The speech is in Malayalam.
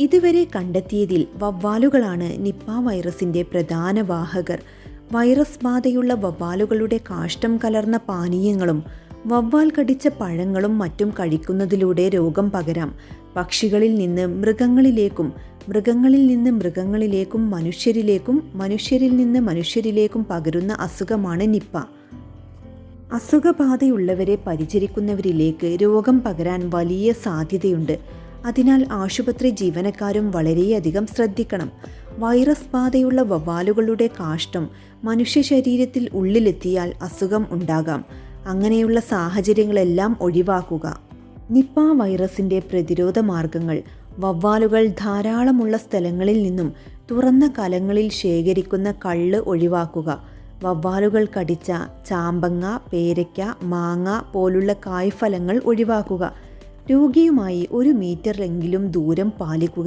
ഇതുവരെ കണ്ടെത്തിയതിൽ വവ്വാലുകളാണ് നിപ്പ വൈറസിന്റെ പ്രധാന വാഹകർ. വൈറസ് ബാധയുള്ള വവ്വാലുകളുടെ കാഷ്ടം കലർന്ന പാനീയങ്ങളും വവ്വാൽ കടിച്ച പഴങ്ങളും മറ്റും കഴിക്കുന്നതിലൂടെ രോഗം പകരാം. പക്ഷികളിൽ നിന്ന് മൃഗങ്ങളിലേക്കും മൃഗങ്ങളിൽ നിന്ന് മൃഗങ്ങളിലേക്കും മനുഷ്യരിലേക്കും മനുഷ്യരിൽ നിന്ന് മനുഷ്യരിലേക്കും പകരുന്ന അസുഖമാണ് നിപ്പ. അസുഖബാധയുള്ളവരെ പരിചരിക്കുന്നവരിലേക്ക് രോഗം പകരാൻ വലിയ സാധ്യതയുണ്ട്. അതിനാൽ ആശുപത്രി ജീവനക്കാരും വളരെയധികം ശ്രദ്ധിക്കണം. വൈറസ് ബാധയുള്ള വവ്വാലുകളുടെ കാഷ്ടം മനുഷ്യ ശരീരത്തിൽ ഉള്ളിലെത്തിയാൽ അസുഖം ഉണ്ടാകാം. അങ്ങനെയുള്ള സാഹചര്യങ്ങളെല്ലാം ഒഴിവാക്കുക. നിപ്പ വൈറസിന്റെ പ്രതിരോധ മാർഗങ്ങൾ വവ്വാലുകൾ ധാരാളമുള്ള സ്ഥലങ്ങളിൽ നിന്നും തുറന്ന കലങ്ങളിൽ ശേഖരിക്കുന്ന കള്ള് ഒഴിവാക്കുക. വവ്വാലുകൾ കടിച്ച ചാമ്പങ്ങ പേരയ്ക്ക മാങ്ങ പോലുള്ള കായ്ഫലങ്ങൾ ഒഴിവാക്കുക. രോഗിയുമായി ഒരു മീറ്ററിലെങ്കിലും ദൂരം പാലിക്കുക